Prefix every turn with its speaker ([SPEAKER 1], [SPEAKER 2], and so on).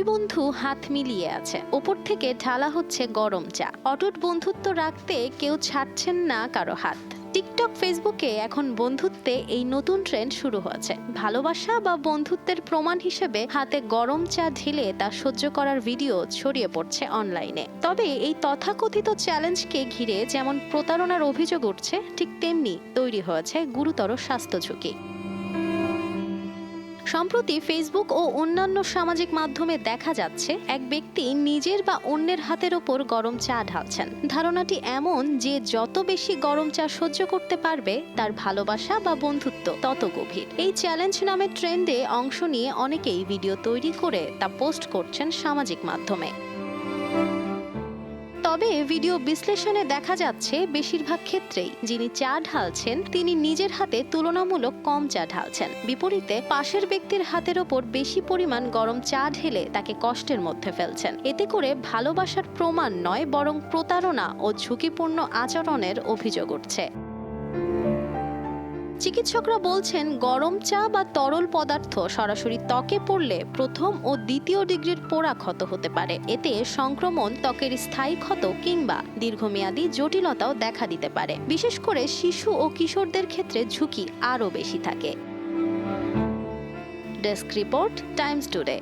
[SPEAKER 1] দুই বন্ধু হাত মিলিয়ে আছে। ওপর থেকে ঢালা হচ্ছে গরম চা। অটুট বন্ধুত্ব রাখতে কেউ ছাড়ছেন না কারও হাত। টিকটক, ফেসবুকে এখন বন্ধুত্বে এই নতুন ট্রেন্ড শুরু হয়েছে। ভালোবাসা বা বন্ধুত্বের প্রমাণ হিসেবে হাতে গরম চা ঢেলে তা সহ্য করার ভিডিও ছড়িয়ে পড়ছে অনলাইনে। তবে এই তথাকথিত চ্যালেঞ্জকে ঘিরে যেমন প্রতারণার অভিযোগ উঠছে, ঠিক তেমনি তৈরি হয়েছে গুরুতর স্বাস্থ্য ঝুঁকি। সম্প্রতি ফেসবুক ও অন্যান্য সামাজিক মাধ্যমে দেখা যাচ্ছে, এক ব্যক্তি নিজের বা অন্যের হাতের ওপর গরম চা ঢালছেন। ধারণাটি এমন যে যত বেশি গরম চা সহ্য করতে পারবে, তার ভালোবাসা বা বন্ধুত্ব তত গভীর। এই চ্যালেঞ্জ নামের ট্রেন্ডে অংশ নিয়ে অনেকেই ভিডিও তৈরি করে তা পোস্ট করছেন সামাজিক মাধ্যমে। তবে ভিডিও বিশ্লেষণে দেখা যাচ্ছে বেশিরভাগ ক্ষেত্রেই যিনি চা ঢালছেন, তিনি নিজের হাতে তুলনামূলক কম চা ঢালছেন। বিপরীতে পাশের ব্যক্তির হাতের ওপর বেশি পরিমাণ গরম চা ঢেলে তাকে কষ্টের মধ্যে ফেলছেন। এতে করে ভালোবাসার প্রমাণ নয়, বরং প্রতারণা ও ঝুঁকিপূর্ণ আচরণের অভিযোগ উঠছে। চিকিৎসকরা বলছেন গরম চা বা তরল পদার্থ সরাসরি ত্বকে পড়লে প্রথম ও দ্বিতীয় ডিগ্রির পোড়া ক্ষত হতে পারে। এতে সংক্রমণ, ত্বকের স্থায়ী ক্ষত কিংবা দীর্ঘমেয়াদী জটিলতাও দেখা দিতে পারে। বিশেষ করে শিশু ও কিশোরদের ক্ষেত্রে ঝুঁকি আরও বেশি থাকে। Desk report, Times Today.